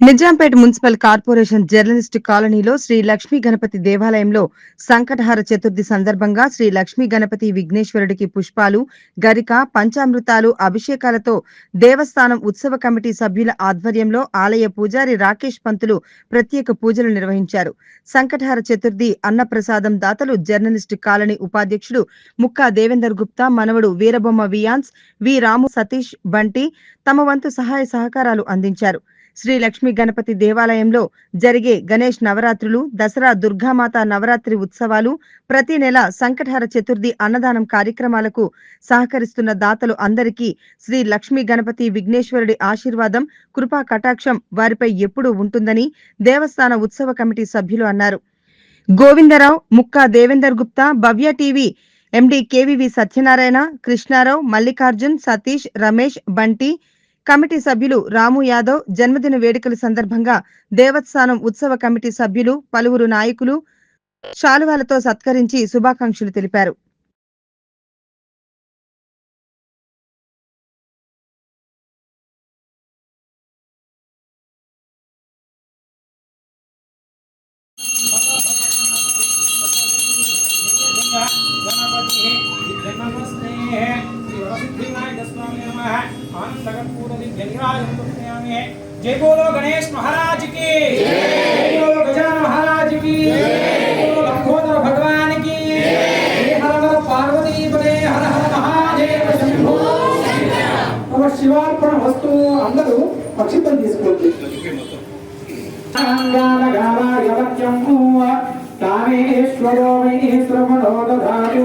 Nizampet municipal corporation journalist కాలనీలో శ్రీ లక్ష్మీ గణపతి దేవాలయంలో సంకటహార చతుర్థి సందర్భంగా శ్రీ లక్ష్మీ గణపతి విఘ్నేశ్వరుడికి పుష్పాలు గరిక పంచామృతాలు అభిషేకాలతో దేవస్థానం ఉత్సవ కమిటీ సభ్యుల ఆధ్వర్యంలో ఆలయ పూజారి రాకేష్ పంతులు ప్రత్యేక పూజలు నిర్వహించారు. సంకటహార చతుర్థి అన్నప్రసాదం దాతలు జర్నలిస్ట్ కాలనీ ఉపాధ్యక్షుడు ముక్కా దేవేందర్ గుప్తా మనవడు వీరబొమ్మ వియాన్స్ వి రాము సతీష్ బంటి తమ వంతు సహాయ సహకారాలు అందించారు. శ్రీ లక్ష్మీ గణపతి దేవాలయంలో జరిగే గణేష్ నవరాత్రులు దసరా దుర్గామాత నవరాత్రి ఉత్సవాలు ప్రతి నెల సంకటహర చతుర్థి అన్నదానం కార్యక్రమాలకు సహకరిస్తున్న దాతలు అందరికీ శ్రీ లక్ష్మీ గణపతి విఘ్నేశ్వరుడి ఆశీర్వాదం కృపా కటాక్షం వారిపై ఎప్పుడూ ఉంటుందని దేవస్థాన ఉత్సవ కమిటీ సభ్యులు అన్నారు. Govindarao Mukka Devender Gupta Bhavya TV MD KVV Satyanarayana Krishnarao Mallikarjun Satish Ramesh Bunty committee సభ్యులు రాము యాదవ్ జన్మదిన వేడుకల సందర్భంగా దేవస్థానం ఉత్సవ కమిటీ సభ్యులు పలువురు నాయకులు శాలువాలతో సత్కరించి శుభాకాంక్షలు తెలిపారు. जय बोलो गणेश महाराज की जय बोलो गजानन महाराज की जय बोलो लंबोदर भगवान की जय हर हर पार्वती पदे हर हर महादेव शंभो ఒక శివార్పణ వస్తువు అందరూ పక్షితం తీసుకోండి కామేశ్వరో कामेश्वरो वै श्रवणो दधातु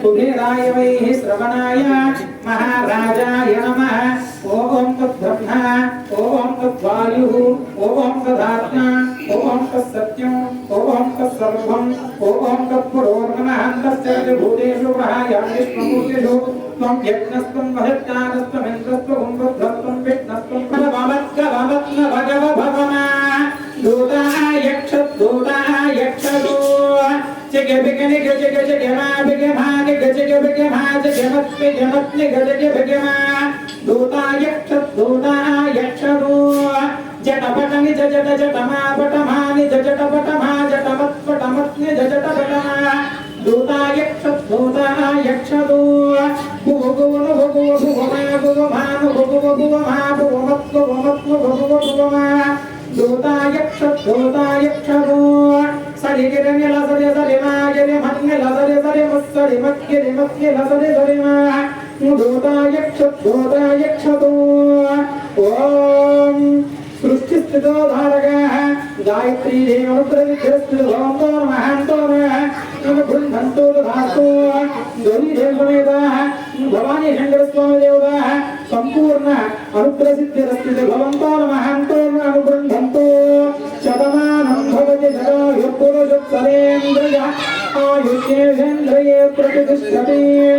सुधीराय वै श्रवणाय। महाराजाय नमः। ॐ तद्ब्रह्मा ॐ तद्वायुः ॐ तदात्मा। ॐ तत्सत्यम्। ॐ तत्सर्वम्। ॐ तत्पुरोर्महन्तस्य भूतेषु महायामिष्वभूतेषु त्वं यज्ञस्त्वं महत्कारस्त्वमिन्द्रस्त्वं बुद्धम् बेगेने गजे गजे घेमा बेगे भागे गजे के बेगे भाज घेमत पे घेमत ने गजे के बेगे मा दोता यक्ष दोता यक्ष रो। जट पट नि जजट, जट मा, पट मा नि जजट, पट मा, जट मत, पट मत नि जजट पट मा दोता यक्ष दोता यक्ष रो। भुव भुव, न भुव भुव मा भुव मा, न भुव भुव मा, भुव मत भुव मत भुव भुव मा। दोता यक्ष दोता यक्ष रो। सरिगिर निला ऋमत्यधिमस्य लसदि सरिमा भूतायक्षद्भूतायक्षतो ॐ सृष्टिस्थितो धारकाः गायत्री देवमुद्रविद्यस्थितभवन्तो महान्तो नः नम गृह्णन्तो दधास्तो ध्वनिदेवमेताः भवानी शङ्करस्वामिदेवताः सम्पूर्ण अनुग्रसिद्धिरस्थिते भवन्तो महान्तो अनुगृह्णन्तो शतमानं भवति जगाभिः पुरुषोत्तरेन्द्रियः आयुष्य आयुष्येन्द्रिये प्रतिष्ठते।